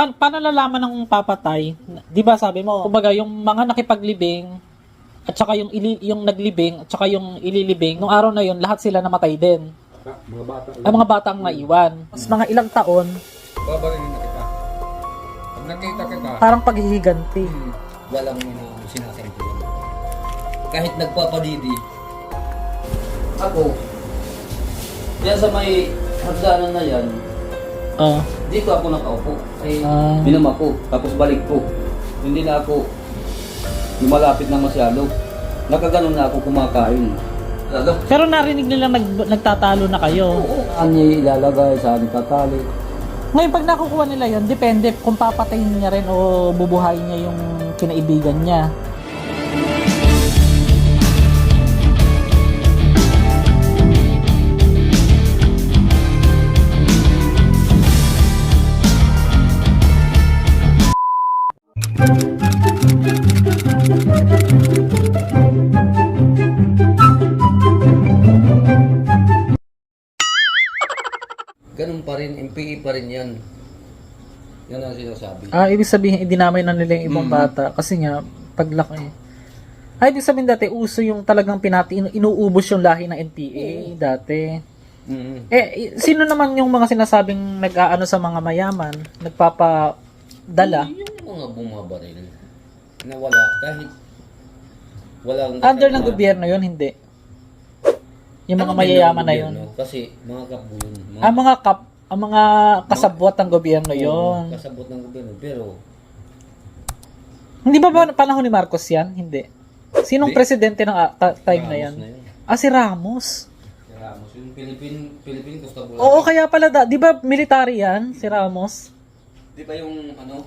Pa- paano lalaman ng papatay? Di ba sabi mo, kumbaga yung mga nakipaglibing at saka yung ili, yung naglibing at saka yung ililibing, nung araw na yun, lahat sila namatay din. Bata, mga bata. Ang mga batang naiwan. Mas mga ilang taon, Babarilin na kita. Pag nakita kita, parang paghihiganti. hmm, walang uh, sinasabi ko. Kahit nagpapadidi, ako, yan sa may hagdanan na yan, Oh. dito ako nakaupo. Ay, Ah. binam ako, tapos balik ko. Hindi na ako lumalapit na masyado. Nakaganon na ako kumakain. Talaga. Pero narinig nilang nag, nagtatalo na kayo. Saan niya ilalagay, saan tatali. Ngayon, pag nakukuha nila yon depende kung papatayin niya rin o bubuhayin niya yung kinaibigan niya. MPE pa rin yan. Yan ang sinasabi. Ah, ibig sabihin, idinamay na nila yung ibang Mm. bata. Kasi nga, paglaki. Ay, ibig sabihin dati, uso yung talagang pinati, inu- inuubos yung lahi ng NPA dati. Mm. Eh, i- sino naman yung mga sinasabing nag-aano sa mga mayaman? Nagpapadala? Yung mga bumabaril na wala, kahit walang... Under ng gobyerno yun, hindi. Yung mga Ano mayayaman din na ng yun. gobyerno? Kasi mga kapo yun. Mga Ang mga kap, ang mga kasabwat ng gobyerno yon. kasabot ng gobyerno. Pero, Hindi ba ba panahon ni Marcos yan? Hindi. Sinong Hindi. presidente ng ah, ta- time na Ramos yan? na yun. Ah, si Ramos. Si Ramos, yung Philippine, Philippine Costa Bulacan. Oo, kaya pala, da, di ba military yan, si Ramos? Di ba yung, ano,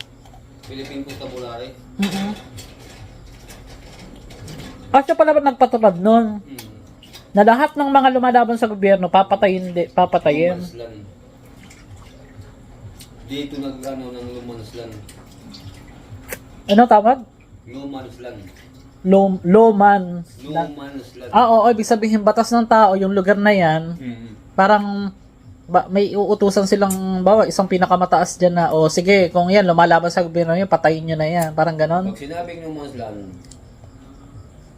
Philippine Costa Bulacan? mm Ah, siya pala ba nagpatupad nun? Hmm. Na lahat ng mga lumalaban sa gobyerno, papatayin, di, papatayin. Lumanslan. Dito nag, ano, ng Lumanslan. Ano tawag? Lumanslan. Low, lowman. Lumanslan. Ah, oo, ibig sabihin batas ng tao, yung lugar na yan, Hmm. parang ba, may uutusan silang bawa isang pinakamataas dyan na o sige kung yan lumalaban sa gobyerno yun patayin nyo na yan parang ganon Pag sinabing Lumanslan,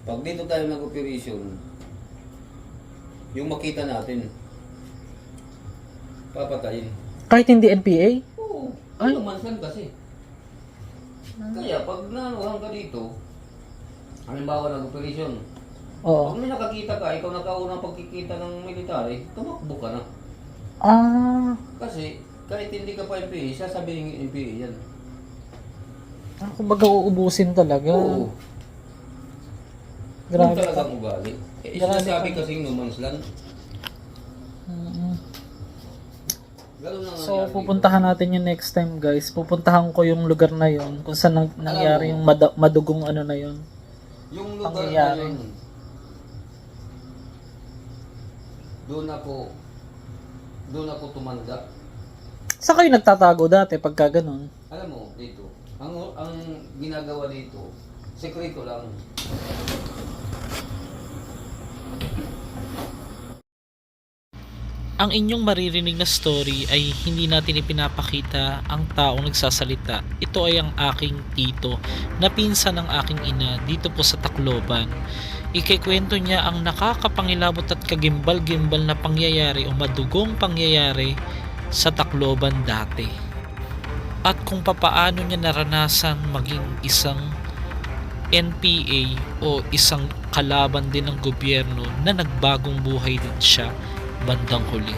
pag dito tayo nag-operation, yung makita natin, papatayin. kahit hindi NPA Ay. lumanslan kasi. Kaya pag nanuhan ka dito, halimbawa nag-operation, oo pag may nakakita ka, ikaw nakaunang pagkikita ng military, tumakbo ka na. ah Kasi kahit hindi ka pa MPA, sasabihin yung MPA yan. ah, kumbaga uubusin talaga Oo, grabe yun talagang ugali. Eh, Grabe sinasabi ka. kasing numanslan, Mm-mm. gano'n lang so pupuntahan natin yung next time guys pupuntahan ko yung lugar na yun kung saan nang, nangyari yung mada- madugong ano na dito. Yung lugar na yun, doon ako, doon ako tumanda. saan kayo nagtatago dati pagka ganon Alam mo, dito, ang, ang ginagawa dito, sekreto lang. Ang inyong maririnig na story ay hindi natin ipinapakita ang taong nagsasalita. Ito ay ang aking tito na pinsan ng aking ina dito po sa Tacloban. Ikikwento niya ang nakakapangilabot at kagimbal-gimbal na pangyayari o madugong pangyayari sa Tacloban dati. At kung papaano niya naranasan maging isang NPA o isang kalaban din ng gobyerno na nagbagong buhay din siya bandang huli.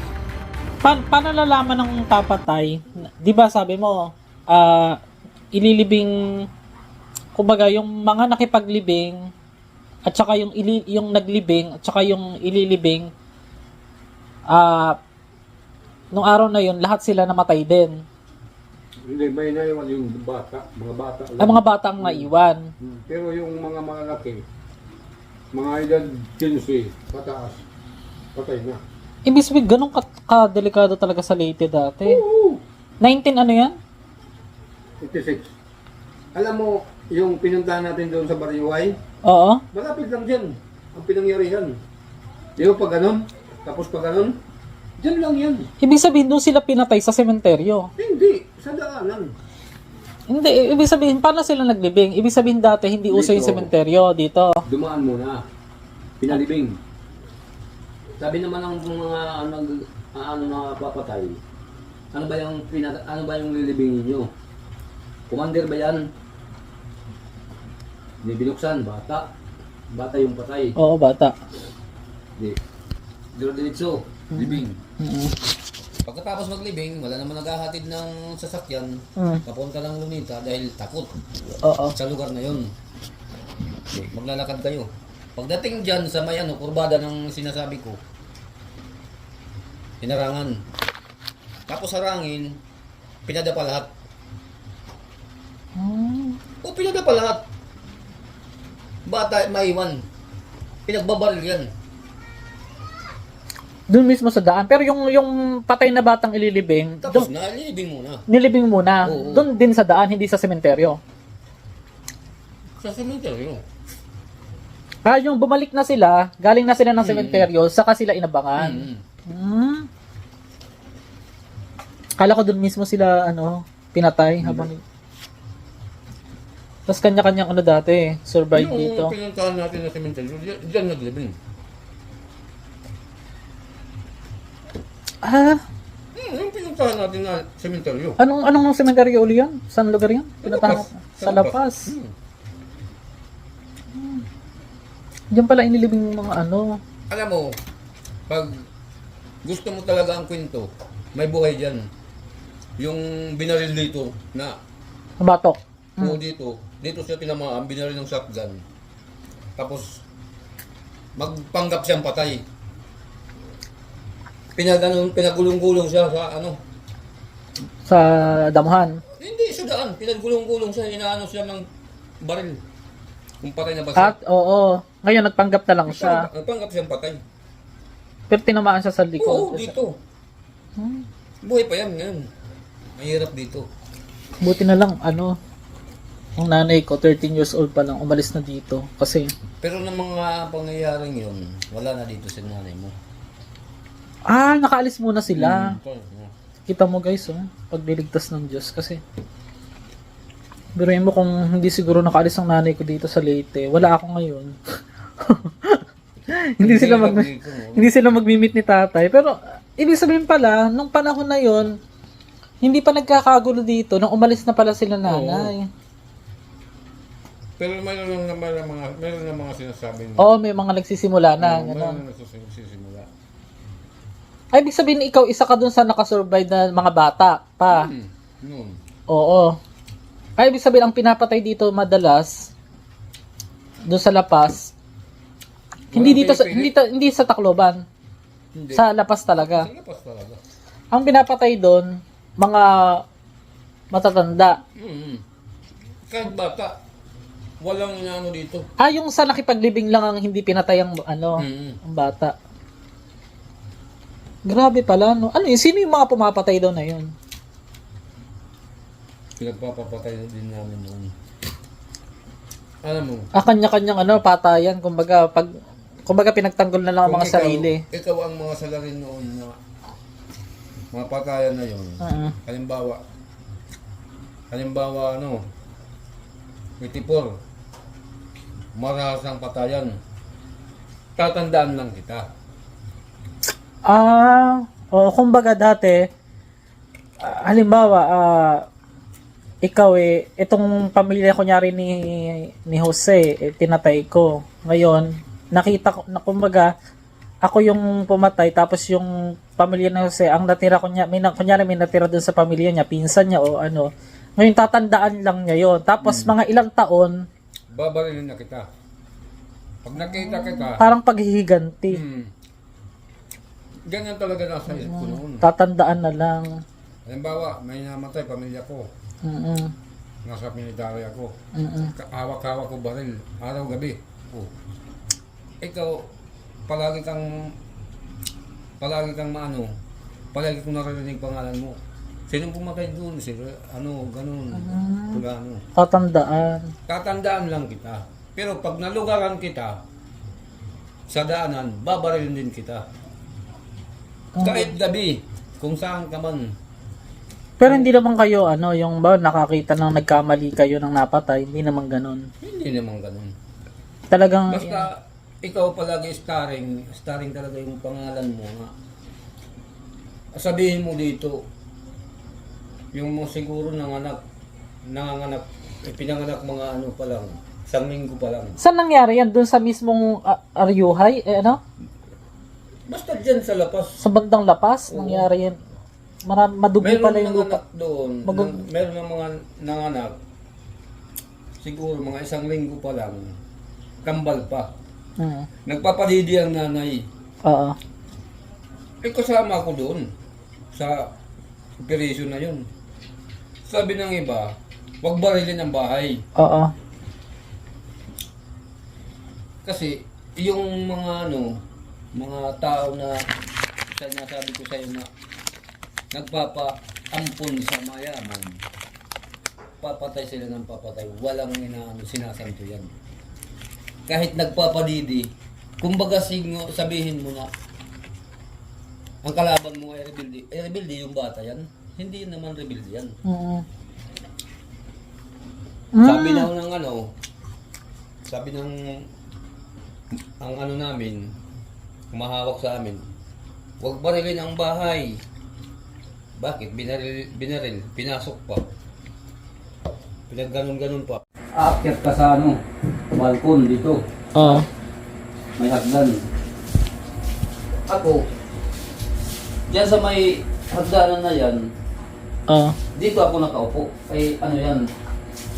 pa- paano lalaman ng papatay di ba sabi mo ah ililibing kumbaga yung mga nakipaglibing at saka yung ili, yung naglibing at saka yung ililibing ah nung araw na yun lahat sila namatay din Hindi, may naiwan yung bata, mga bata. lang. ang mga batang naiwan Hmm. Pero yung mga malalaki, mga edad 15, pataas, patay na. Ibig sabihin ganun ka, kadelikado talaga sa Leyte dati Oo! 19 ano yan 86. Alam mo, yung pinuntahan natin doon sa Bariway, oo malapit lang dyan ang pinangyarihan. Di ba pag ganun? Tapos pag ganun? Dyan lang yan. ibig sabihin doon sila pinatay sa sementeryo Hindi, sa daanan. Hindi, i- ibig sabihin, paano sila naglibing? Ibig sabihin dati, hindi uso yung Dito. sementeryo dito. Dumaan muna. Pinalibing. Sabi naman ng mga ano, ano na papatay. Ano ba yung pina, ano ba yung lilibingin nyo? Commander ba yan? Hindi binuksan, bata. Bata yung patay. Oo, bata. Di. Diretso, libing. Mm-mm. Pagkatapos maglibing, wala naman naghahatid ng sasakyan. Mm. Papunta lang Lunita dahil takot Oo. sa lugar na yun. Maglalakad kayo. Pagdating dyan sa may ano, kurbada ng sinasabi ko, hinarangan. Tapos harangin, pinadapa lahat. Hmm. O pinadapa lahat. Bata, maiwan. Pinagbabaril yan. Doon mismo sa daan. Pero yung yung patay na batang ililibing, Tapos doon, nalilibing muna. nilibing muna. Oo. Doon din sa daan, hindi sa sementeryo. Sa cemetery. Ah, yung bumalik na sila, galing na sila ng sementeryo, saka sila inabangan. Mm. Hmm. Kala ko doon mismo sila, ano, pinatay habang... Tapos kanya-kanyang ano dati, survive Yung dito. pinuntahan natin na cemetery, dyan, dyan naglibing. Ah, Hmm, yung pinuntahan natin na cemetery. anong anong sementeryo uli yan? Saan lugar yan? Pinatahan Lapas. sa Sa Lapas. Hmm. Diyan pala inilibing yung mga ano. Alam mo, pag gusto mo talaga ang kwento, may buhay dyan. Yung binaril dito na Batok. po dito, dito siya tinamaan, binaril ng shotgun. Tapos, magpanggap siyang patay. Pinaganon, pinagulong-gulong siya sa ano. Sa damuhan. Hindi sa daan, pinagulong-gulong siya, inaano siya ng baril. Kung patay na ba At, siya? oo. Ngayon, nagpanggap na lang siya. Nagpanggap siyang patay. Pero tinamaan siya sa Oo, likod. dito. Hmm. Buhay pa yan ngayon. Mahirap dito. Buti na lang, ano, ang nanay ko, 13 years old pa lang, umalis na dito. Kasi, Pero ng mga pangyayaring yun, wala na dito si nanay mo. ah, nakaalis muna sila. Hmm. Kita mo guys, oh, pagliligtas ng Diyos. Kasi, biruin mo kung hindi siguro nakaalis ang nanay ko dito sa Leyte, wala ako ngayon. hindi sila mag hindi sila magmi-meet ni tatay. Pero, ibig sabihin pala, nung panahon na yon hindi pa nagkakagulo dito nung umalis na pala sila nanay. Pero mayroon naman ng mga, mayroon ng mga sinasabi na. Oo, may mga nagsisimula na. Oo, mayroon na nagsisimula. Ay, ibig sabihin, ikaw isa ka dun sa nakasurvive na mga bata pa. Hmm, noon. Oo. Ay, ibig sabihin, ang pinapatay dito madalas, doon sa Lapas, hindi dito sa, hindi, ta- hindi sa Tacloban, Hindi. sa Lapas talaga. Sa lapas talaga. Ang pinapatay doon, mga matatanda. Hmm. Kahit bata, walang ano dito. Ah, yung sa nakipaglibing lang ang hindi pinatay ang, ano, Hmm. ang bata. Grabe pala, no? Ano yun? Sino yung mga pumapatay doon na yun? Pinagpapapatay din namin noon. Alam mo, Ah, kanya-kanyang ano, patayan. Kumbaga, pag, kumbaga pinagtanggol na lang ang mga ikaw, sarili. ikaw ang mga salarin noon na mga patayan na yun. Oo. Halimbawa, halimbawa ano, mitipor, marahas ang patayan, tatandaan lang kita. Ah, o kumbaga dati, ah, halimbawa, ah, ikaw eh, itong pamilya kunyari ni, ni Jose, eh, tinatay ko. Ngayon, nakita ko, na kumbaga, ako yung pumatay, tapos yung pamilya ni Jose, ang natira kunya, may, na- kunyari may natira dun sa pamilya niya, pinsan niya o ano, ngayon tatandaan lang niya yon Tapos mga ilang taon, Babarilin na kita. Pag nakita kita, parang paghihiganti. hmm, ganyan talaga nasa isip ko noon. Tatandaan na lang. Halimbawa, may namatay pamilya ko, Mm-mm. nasa military ako, Mm-mm. Hawak-hawak ko baril, araw-gabi. Oh. Ikaw, palagi kang, palagi kang maano, palagi kong naririnig pangalan mo. Sinong pumatay doon? Sino, ano, ganun. Pula, ano. Tatandaan. Tatandaan lang kita. Pero pag nalugaran kita, sa daanan, babarilin din kita. Kahit gabi, kung saan ka man, Pero hindi naman kayo, ano, yung ba, nakakita ng nagkamali kayo ng napatay, hindi naman ganun. Hindi naman ganun. Talagang, Basta ikaw palagi starring, starring talaga yung pangalan mo nga. Sabihin mo dito, yung mga siguro nanganak, nanganganak, eh, pinanganak mga ano pa lang, isang linggo pa lang. saan nangyari yan? Doon sa mismong uh, Aryuhay? Eh, ano? Basta dyan sa lapas, Sa bandang Lapas? Oo. Nangyari yan? Mara, madugo meron pala yung lupa. doon, Mag- nang, meron ng mga nanganak, siguro mga isang linggo pa lang, kambal pa. Hmm. Nagpapadidi ang nanay. Oo. Eh kasama ako doon sa operation na yun. Sabi ng iba, wag barilin ang bahay. Oo. Kasi yung mga ano, mga tao na sa nasabi ko sa iyo na nagpapaampun sa mayaman, papatay sila ng papatay. Walang inaano, sinasanto yan. Kahit nagpapadidi, kumbaga singo, sabihin mo na, ang kalaban mo ay rebelde. Eh, rebelde yung bata yan. Hindi naman rebelde yan. Mm. Sabi daw ng ano, sabi ng ang ano namin, kumahawak sa amin, huwag barilin ang bahay. Bakit? Binaril, binaril, pinasok pa. Pinagganon-ganon pa. Aakyat ka sa ano, balkon dito. Oo. May hagdan. Ako, dyan sa may hagdanan na yan, Oo. dito ako nakaupo. Ay ano yan,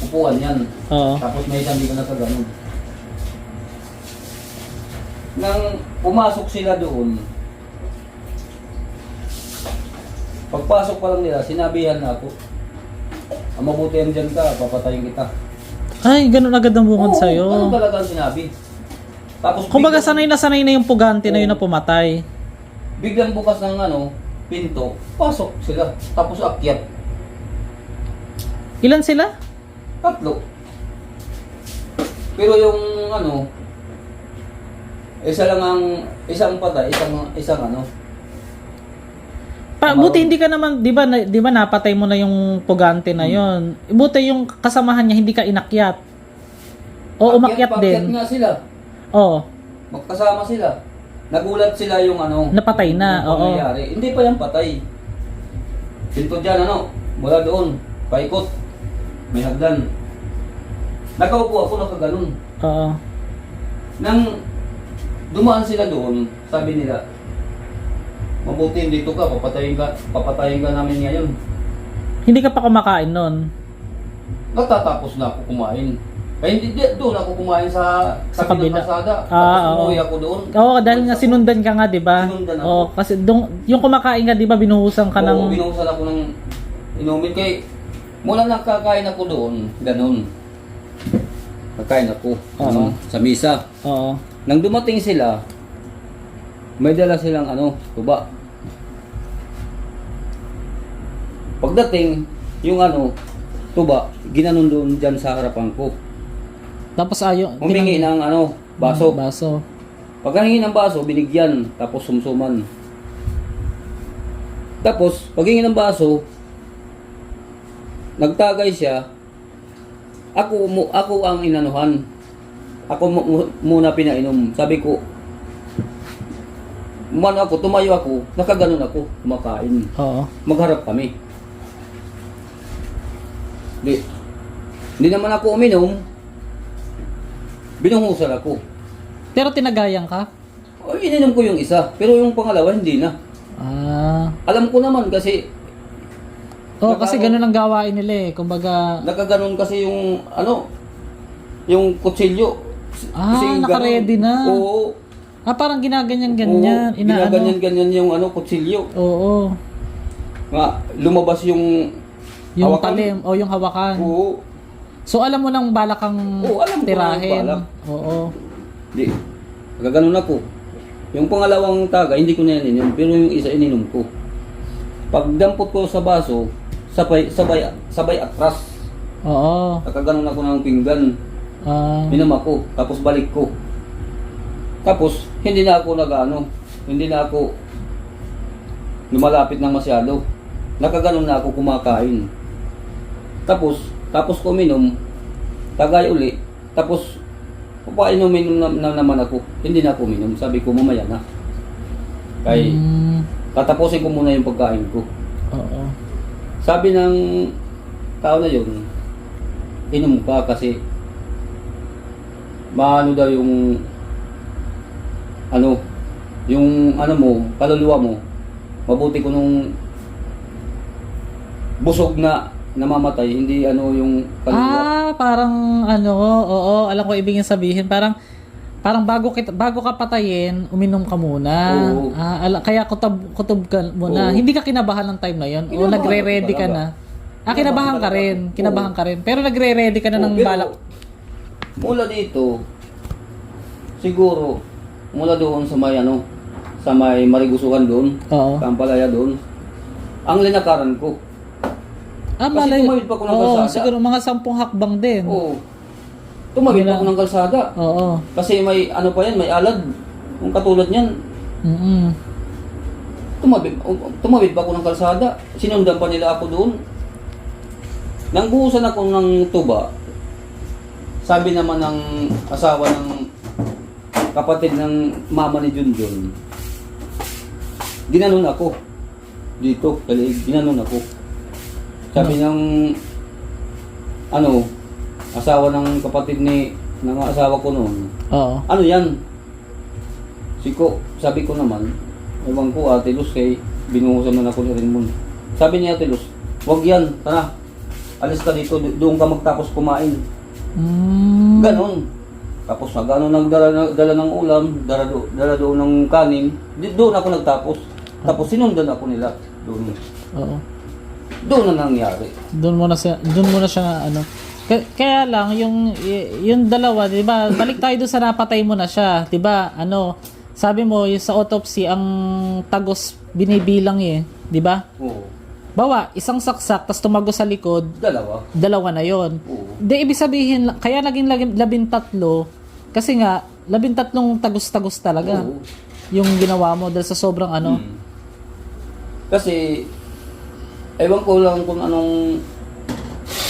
upuan yan. Oo. Tapos may isang hindi ko nakaganon. Nang pumasok sila doon, pagpasok pa lang nila, sinabihan na ako, ang mabuti yan dyan ka, papatayin kita. Ay, ganun agad ang bungod Oo, sa'yo. ganun talaga ang sinabi. Tapos Kumbaga biglang- sanay na sanay na yung pugante na yun na pumatay. Biglang bukas ng ano, pinto, pasok sila. Tapos akyat. Ilan sila? Tatlo. Pero yung ano, isa lang ang isang patay, isang isang ano. Pa, buti hindi ka naman, 'di ba, na, 'di ba napatay mo na yung pugante na 'yon. Buti yung kasamahan niya hindi ka inakyat. O umakyat Akyat, din. paakyat nga sila. Oo. Magkasama sila. Nagulat sila yung ano. Napatay na, yung oo. pangyayari. Hindi pa yan patay. Pinto dyan ano, mula doon, paikot. May hagdan. Nakaupo ako nakaganon. Oo. Nang dumaan sila doon, sabi nila, mabuti dito ka, papatayin ka, papatayin ka namin ngayon. Hindi ka pa kumakain noon. Natatapos na ako kumain. Kaya hindi, di, doon ako kumain sa, Sa sa, kabila. Kalsada. Ah, Tapos oo. umuwi ako doon. Oo, dahil nga sinundan ka nga, 'di ba? Sinundan ako. Oo, kasi dong, yung kumakain ka, 'di ba, binuhusan ka Oo, ng binuhusan ako ng inumin. Kay, mula nakakain ako doon, ganun. Nakain ako Oo. ano, sa misa. Oo. Nang dumating sila, may dala silang ano, tuba. Pagdating, yung ano, tuba, ginanon doon dyan sa harapan ko. Tapos ayo, Humingi ng ano, baso. Baso. Pagkahingi ng baso, binigyan, tapos sumsuman. Tapos, paghingi ng baso, nagtagay siya. Ako, mu- ako ang inanuhan. Ako mu- mu- muna pinainom. Sabi ko, umano ako, tumayo ako, nakaganon ako, kumakain. Oo. Magharap kami. Di, hindi naman ako uminom. Binungusan ako. Pero tinagayan ka? O, ininom ko yung isa, pero yung pangalawa hindi na. Ah. Alam ko naman kasi Oo, Naka- kasi ganun ang gawain nila eh. Kumbaga, nakaganon kasi yung ano, yung kutsilyo. Ah, yung naka-ready na. Oo. Ah, parang ginaganyan-ganyan. Oo, Inaano. ginaganyan-ganyan yung ano, kutsilyo. Oo. Nga, lumabas yung Yung hawakan. talim o yung hawakan. Oo. So alam mo nang balak kang Oo, alam ko tirahin. balak. Oo. Di, nagaganon ako. Yung pangalawang taga, hindi ko na yan ininom, pero yung isa ininom ko. Pagdampot ko sa baso, sabay, sabay, sabay atras. Oo. Nakaganon ako ng pinggan. Ah, Minom ako, tapos balik ko. Tapos, hindi na ako nag-ano, hindi na ako lumalapit ng masyado. nakaganon na ako kumakain. Tapos, tapos ko uminom, tagay uli, tapos papainumin na, na naman ako. Hindi na ako uminom. Sabi ko, mamaya na. Kay, Mm, tatapusin ko muna yung pagkain ko. oo. Sabi ng tao na yun, inom ka kasi maano daw yung ano, yung ano mo, kaluluwa mo, mabuti ko nung busog na namamatay, hindi ano yung kaluluwa. Ah, parang ano, oo, alam ko ibig sabihin, parang parang bago kita bago ka patayin, uminom ka muna. Oo. Ah, ala, kaya kutob kutob ka muna. Oo. Hindi ka kinabahan ng time na 'yon o nagre-ready ka na. Ah, kinabahan ka rin. Kinabahan ka rin. Pero nagre-ready ka na ng balak. Mula dito, siguro, mula doon sa may ano, sa may marigusuhan doon, Oo. Kampalaya doon, ang linakaran ko. Ah, Kasi malay. tumawid pa ako ng Oo, kalsada. siguro mga sampung hakbang din. Oo. Tumawid Wala. pa ako ng kalsada. Oo. Kasi may ano pa yan, may alad. Kung katulad niyan, Mm. tumawid, um, tumawid pa ako ng kalsada. Sinundan pa nila ako doon. Nang buhusan ako ng tuba, sabi naman ng asawa ng kapatid ng mama ni Junjun, ginanon ako. Dito, kalig, ginanon ako. Sabi ng ano, asawa ng kapatid ni ng asawa ko noon, Oo. ano yan? Siko, sabi ko naman, ewan ko Ate Luz kay binuhusan man ako ni Raymond. Sabi niya Ate Luz, wag yan, tara, alis ka dito, do- doon ka magtapos kumain. Mm. Ganon. Tapos na gano'n nagdala na- dala ng ulam, dala, do, dala doon ng kanin, di, doon ako nagtapos. Tapos sinundan ako nila doon. Oo. Doon na nangyari. Doon muna siya, doon muna siya na ano. Kaya, kaya lang yung yung dalawa, 'di ba? Balik tayo doon sa napatay mo na siya, 'di ba? Ano, sabi mo yung sa autopsy ang tagos binibilang eh, 'di ba? Oo. Bawa, isang saksak tapos tumagos sa likod, Dalawa. dalawa na 'yon. Oo. Di ibig sabihin, kaya naging lagi- labintatlo kasi nga labintatlong tagos-tagos talaga Oo. yung ginawa mo dahil sa sobrang ano. Hmm. Kasi, ewan ko lang kung anong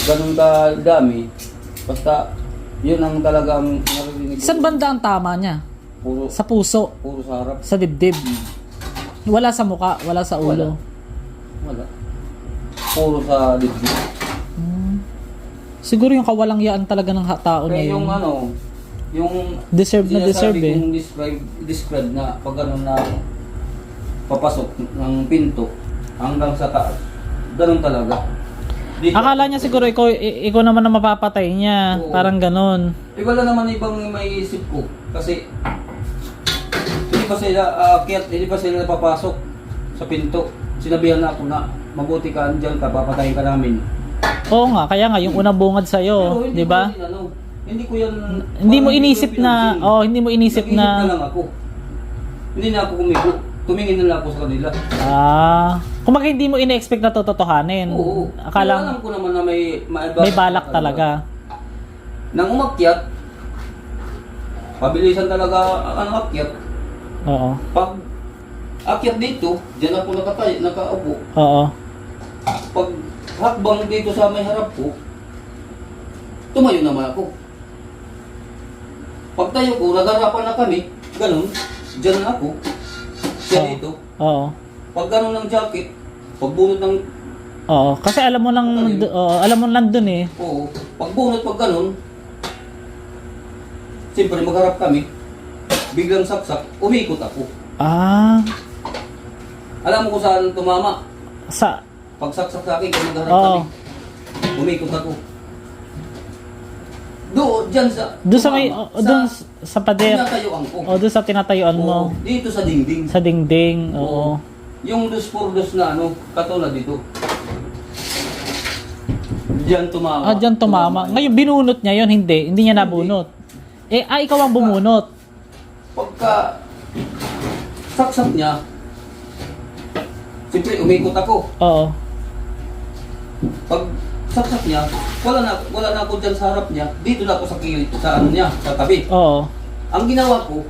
ganun ka dami. Basta, yun ang talagang narinig ko. Saan banda ang tama niya? Puro, Sa puso, puro sa harap. sa dibdib. Wala sa muka, wala sa ulo. Wala. Puro sa dibdib. Siguro yung kawalangyaan talaga ng ha- tao Kaya niya yung yun. ano, yung Deserve na deserve eh. kong describe, describe na pag ganun na papasok ng pinto hanggang sa taas. Ganun talaga. Dito. Akala niya siguro ikaw, ikaw naman ang mapapatay niya. Oo. Parang ganon. Eh wala naman ibang may isip ko kasi hindi pa sila aakyat, hindi pa sila napapasok sa pinto. Sinabihan na ako na mabuti ka andyan ka, papatayin ka namin. Oo nga, kaya nga yung unang bungad sa'yo, di ba? ano, hindi ko yan... Hindi mo inisip na, oh, hindi mo inisip Nag-isip na na, lang ako. Hindi na ako kumigo. Tumingin na lang ako sa kanila. ah, kumaga hindi mo ine-expect na tototohanin. Oo. Pero Akala, alam ko naman na may... may balak talaga. Nang umakyat, pabilisan talaga ang akyat. Oo. Pag akyat dito, diyan ako nakatay, nakaupo. Oo. Pag hakbang dito sa may harap ko, tumayo naman ako. Pag tayo ko, nagarapan na kami, ganun, diyan na ako. Siya Oo. dito. Oo. Pag ganun ng jacket, pag bunot ng, Oo. Kasi alam mo lang, Ano oo, alam mo lang dun eh. oo, pag bunot pag ganun, siyempre magharap kami, biglang saksak, umikot ako. Ah, Alam mo kung saan tumama? sa, Pag saksak sa akin, kung magharap Oo. kami, umikot ako. Doon, dyan sa... doon sa may, tumama, doon sa pader. Tinatayuan ko. O doon sa tinatayuan mo. Oo, dito sa dingding. Sa dingding. Oo. Yung dos por dos na ano, katulad dito. Diyan tumama. Ah, dyan tumama. Ngayon, binunot niya yon hindi. Hindi niya nabunot. Eh, ah, ikaw ang bumunot. Pagka saksak niya, siyempre umikot ako. Oo. Pag saksak niya, wala na, wala na ako dyan sa harap niya. Dito na ako sa kilid, sa ano niya, sa tabi. Oo. Ang ginawa ko,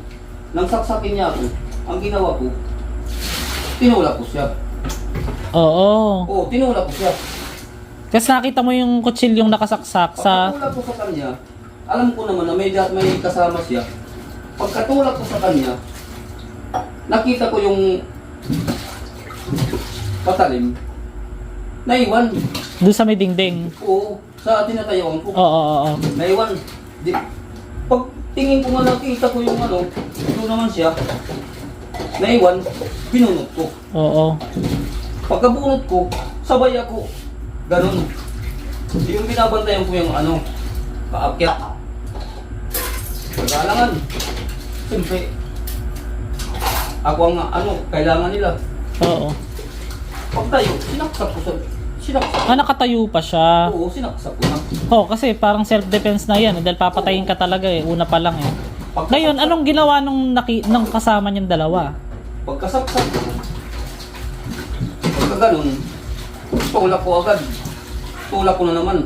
nang saksakin niya ako, ang ginawa ko, tinulak ko siya. Oo. Oo, tinulak ko siya. Kasi nakita mo yung kutsilyong nakasaksak sa... Pagkatulak ko sa kanya, alam ko naman na may, may kasama siya. Pagkatulak ko sa kanya, nakita ko yung patalim. Naiwan. Doon sa may dingding. Oo, sa tinatayuan ko. Oo, oo, oo. Naiwan. Di, pag tingin ko nga nakita ko yung ano, doon naman siya. Naiwan, binunot ko. Oo. Pagkabunot ko, sabay ako. Ganon. Yung binabantayan ko yung ano, kaakyat. Pagkalangan. Siyempre, ako ang ano, kailangan nila. Oo. Pagtayo, sinaksak ko sa... Sinaksak. Ah, nakatayo pa siya. Oo, sinaksak ko na. Oo, kasi parang self-defense na yan. eh, Dahil papatayin ka talaga eh. Una pa lang eh. Ngayon, anong ginawa nung, naki, nung kasama niyang dalawa? Pagkasaksak ko, pagka ganun, tulak ko agad. Tulak ko na naman.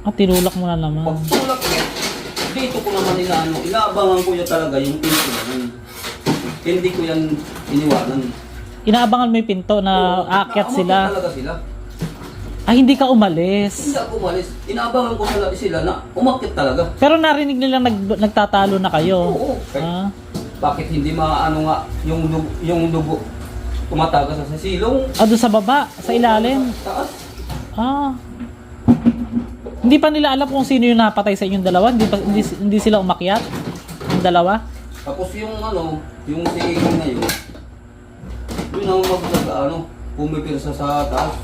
Ah, tinulak mo na naman. Pag tulak ko, dito ko naman inaano, inaabangan ko yan talaga yung pinto na yun. Hindi ko yan iniwanan. Inaabangan mo yung pinto na Oo, aakyat sila. talaga sila. Ah, hindi ka umalis. Hindi ako umalis. Inaabangan ko sila, sila na umakyat talaga. Pero narinig nilang nag, nagtatalo na kayo. Oo. Kahit Ah, bakit hindi maano nga yung dugo, yung dugo tumatagas sa silong? ah doon sa baba, sa ilalim. Taas. Ah. Hindi pa nila alam kung sino yung napatay sa inyong dalawa? Hindi, pa, hindi, hindi sila umakyat? Yung dalawa? Tapos yung ano, yung siging na yun, yun ang mag ano, pumipirsa sa taas.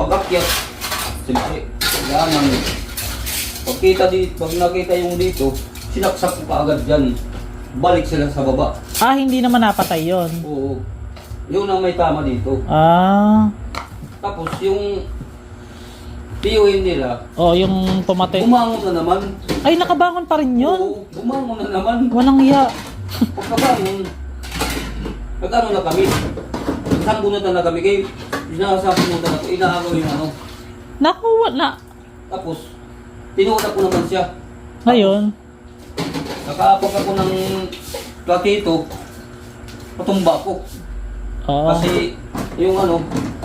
Pag-akyat, siyempre, kailangan. Pagkita dito, pag nakita yung dito, sinaksak ko kaagad dyan. Balik sila sa baba. Ah, hindi naman napatay yon. Oo. Yun ang may tama dito. Ah. Tapos yung tiyuhin nila, Oh, yung pumatay. bumangon na naman. Ay, nakabangon pa rin yun. Oo, bumangon na naman. Walang iya. Pagkabangon, nag-ano na kami. Isang bunutan na kami kayo. Sinasabi mo na ako, inaagaw yung ano. Naku, wala. Tapos, tinulak ko naman siya. Ngayon, Nakapag ako ng platito, patumba ko. oo. Kasi yung ano,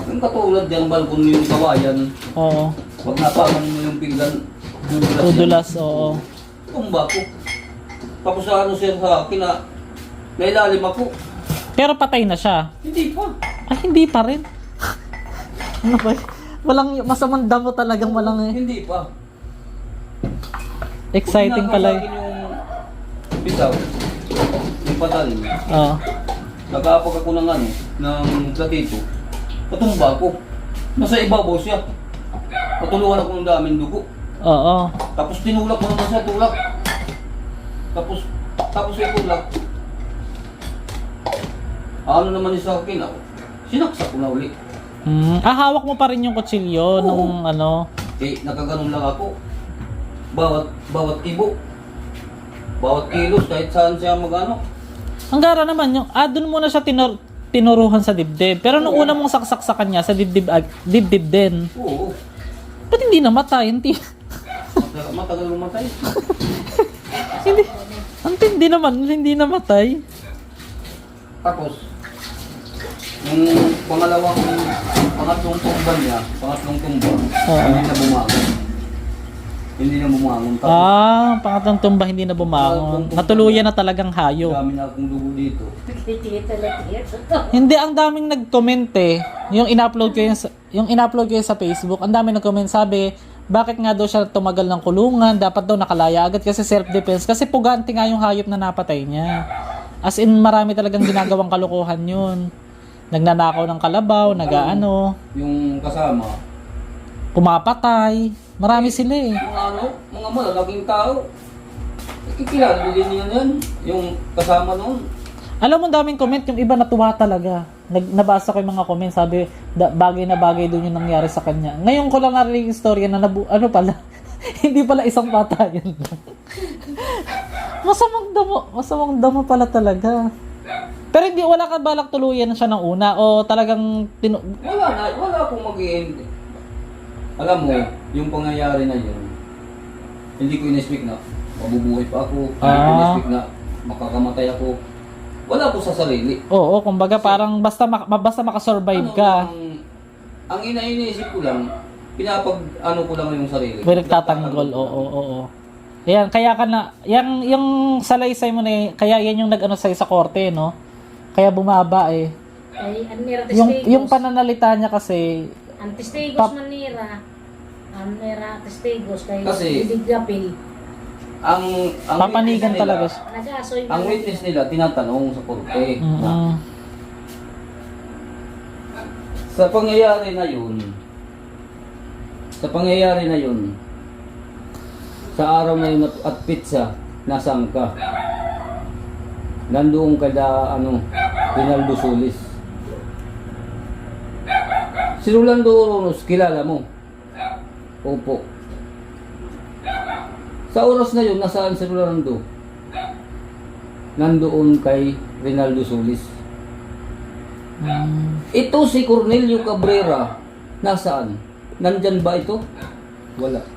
yung katulad dyan, balkon yung kawayan, Oo. pag napakan mo yung pinggan, dudulas yan. Tudulas, oo. Tumba ko. Tapos sa ano siya sa akin na, nailalim ako. Pero patay na siya. Hindi pa. Ay, hindi pa rin. Ano ba? Walang, masamang damo talagang walang eh. Hindi pa. Exciting pala eh. Yung bitaw, yung patalim, Oo. nagkapag ako ng ano, ng platito, patumba ko. Nasa ibabaw siya. Patulungan ako ng daming dugo. Oo. Tapos tinulak ko naman siya, tulak. Tapos, tapos yung tulak. Ano naman yung sa akin ako? Sinaksak ko na uli. Mm, ah, hawak mo pa rin yung kutsilyo Oo. nung ano. Eh, nakaganon lang ako. Bawat, bawat ibo. Bawat kilos, kahit saan siya magano. Ang gara naman yung, ah, dun muna siya tinor, tinuruhan sa dibdib. Pero nung Oo. una mong saksak sa kanya, sa dibdib, ag- dibdib din. Oo. Ba't hindi namatay? Hindi, Matagal, matagal lumatay. hindi, ang tindi naman, hindi namatay. Tapos, yung pangalawang, pangatlong tumba niya, pangatlong tumba, Oo. hindi na bumangon. Hindi na bumangon. Tapos, Ah, pangatlong tumba hindi na bumangon. Natuluyan na talagang hayop. dami na akong dugo dito. Hindi, ang daming nag-comment eh. Yung in-upload ko yung, sa- yung in-upload ko yung sa Facebook, ang daming nag-comment sabi, bakit nga daw siya tumagal ng kulungan, dapat daw nakalaya agad kasi self-defense. Kasi puganti nga yung hayop na napatay niya. As in, marami talagang ginagawang kalokohan yun. Nagnanakaw ng kalabaw, nagaano, Yung kasama, pumapatay. Marami sila eh. mga ano, mga malalaking tao. Kikilala din niya yan. Yung kasama noon. Alam mo, ang daming comment, yung iba natuwa talaga. Nag, nabasa ko yung mga comment, sabi, da, bagay na bagay doon yung nangyari sa kanya. Ngayon ko lang narinig yung story na nabu, ano pala, hindi pala isang patayan lang. masamang damo, masamang damo pala talaga. Pero hindi, wala ka balak tuluyan siya ng una o talagang, tinu- Wala na, wala akong mag Alam mo, yung pangyayari na yun, hindi ko in-expect na mabubuhay pa ako. Hindi ko Ah. in-expect na makakamatay ako. Wala po sa sarili. Oo, kumbaga parang basta mak- basta makasurvive Ano, ka. Ang, ang ina-iniisip ko lang, pinapag ano ko lang yung sarili. May nagtatanggol, oo, oo, oo. Yan, kaya ka na, yung, yung salaysay mo na eh, kaya yan yung nag-ano sa'yo sa korte, no? Kaya bumaba eh. Ay, anira Yung, testigos. yung pananalita niya kasi, Ang testigos Pap- manira. Ang nira testigos kay Kasi- Bidigapil. Ang, ang papanigan witness nila- talaga siya. Nagasoy Ang witness nila, tinatanong sa korte. Mm-mm. Sa pangyayari na yun, sa pangyayari na yun, sa araw na yun at, at pizza, nasaan ka? Nandoon ka da, ano, Rinaldo Solis. Si Rolando Oronos, kilala mo? Opo. Sa oras na yun, nasaan si Rolando? Nandoon kay Rinaldo Solis. Mm. Ito si Cornelio Cabrera. Nasaan? Nandyan ba ito? Wala.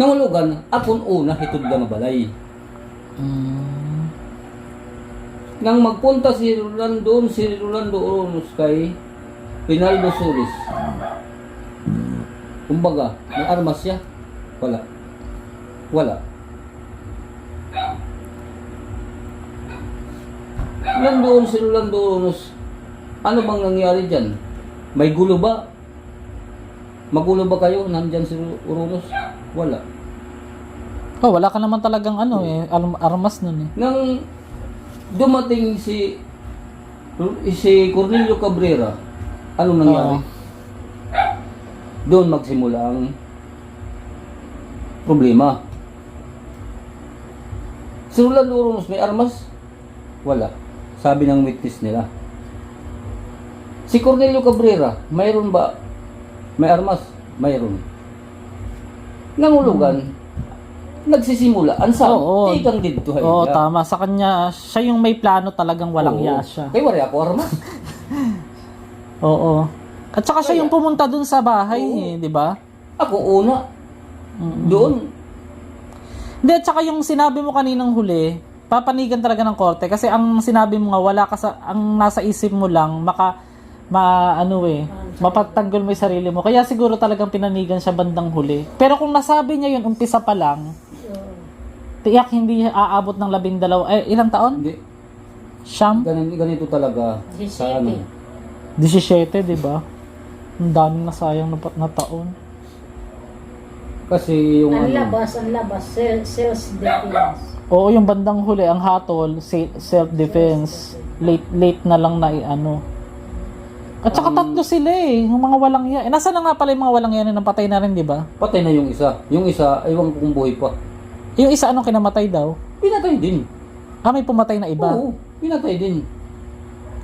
Nangulugan, akon una hitod na balay. Mm. Nang magpunta si Rolando, si Rolando Oronos kay Pinaldo Solis. Kumbaga, may armas siya? Wala. Wala. Nandoon si Rolando Oronos. Ano bang nangyari dyan? May gulo ba? Magulo ba kayo? Nandyan si Oronos? Wala. Oh, wala ka naman talagang ano eh, alam- armas nun eh. Nang dumating si si Cornelio Cabrera, ano nangyari? Oo. Doon magsimula ang problema. Si Rolando Oronos may armas? Wala. Sabi ng witness nila. Si Cornelio Cabrera, mayroon ba? May armas? Mayroon. Nangulugan, nagsisimula. Ang sabi, Oo. tikang dito. Oo, tama. Sa kanya, siya yung may plano talagang walang Oo. yasya. Kaya wala ako armas. Oo. At saka siya yung pumunta dun sa bahay eh, di ba? Ako una. Doon. Hindi, at saka yung sinabi mo kaninang huli, papanigan talaga ng korte kasi ang sinabi mo nga wala ka sa ang nasa isip mo lang maka ma ano eh mapagtanggol mo yung sarili mo kaya siguro talagang pinanigan siya bandang huli pero kung nasabi niya yun umpisa pa lang tiyak hindi aabot ng labing dalawa eh ilang taon? Hindi. Siyam? Ganito, ganito talaga. Sa ano. 17. 17 di ba? Ang daming nasayang na, na taon Kasi yung Ang ano. labas, ang labas, self, self-defense. Oo, yung bandang huli, ang hatol, se- self-defense. Late, late na lang na ano. At saka tatlo sila eh, yung mga walang yan. Eh, nasa na nga pala yung mga walang yan, napatay na rin, di ba? Patay na yung isa. Yung isa, ewan ko kung buhay pa. Yung isa, anong kinamatay daw? Pinatay din. Ah, may pumatay na iba. Oo, pinatay din.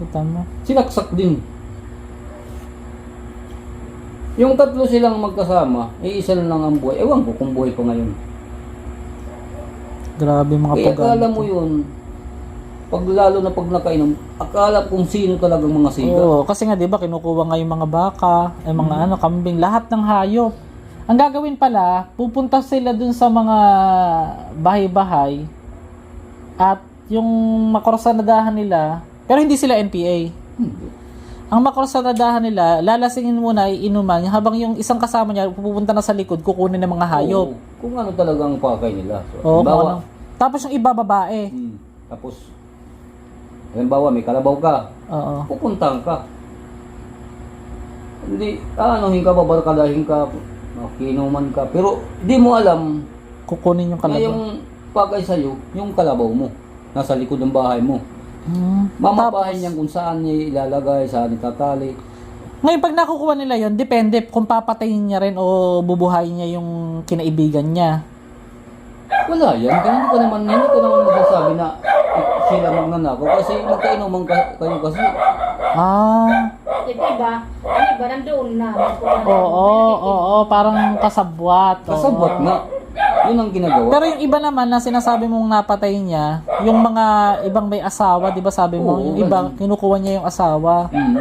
Kita mo. Sinaksak din. Yung tatlo silang magkasama, eh isa na lang ang buhay. Ewan ko kung buhay pa ngayon. Grabe mga Kaya pagano. akala mo yun, pag lalo na pag nakainom, akala kung sino talagang mga siga. Oo, kasi nga 'di ba kinukuha nga yung mga baka, ay mga ano, kambing, lahat ng hayop. Ang gagawin pala, pupunta sila dun sa mga bahay-bahay at yung makorsanadahan nila, pero hindi sila NPA. Hindi. Ang makorsanadahan nila, lalasingin muna ay inuman habang yung isang kasama niya pupunta na sa likod kukunin ng mga hayop. Oo, kung ano talagang pakay nila. So, Oo, kung halimbawa, ano. Tapos yung iba babae. hmm, tapos, halimbawa may kalabaw ka, Oo. pupuntahan ka. Hindi, aanohin ka, babarkadahin ka, kinuman ka. Pero di mo alam Kukunin yung na kalabaw. yung pakay sa'yo, yung kalabaw mo. Nasa likod ng bahay mo. Hmm. Mamapahin niya kung saan niya ilalagay, saan itatali. Ngayon, pag nakukuha nila yon depende kung papatayin niya rin o bubuhayin niya yung kinaibigan niya. Wala yan. Hindi ka naman, hindi ka naman masasabi na sila magnanakaw kasi magkainuman ka, kayo kasi. Ah, Ito iba, ang iba nandoon na. oo, oo, oo, parang kasabwat. oo. Kasabot nga. Yun ang ginagawa. Pero yung iba naman na sinasabi mong napatay niya, yung mga ibang may asawa, di ba sabi mo, Oo, yung iba, ganun. kinukuha niya yung asawa. Hmm.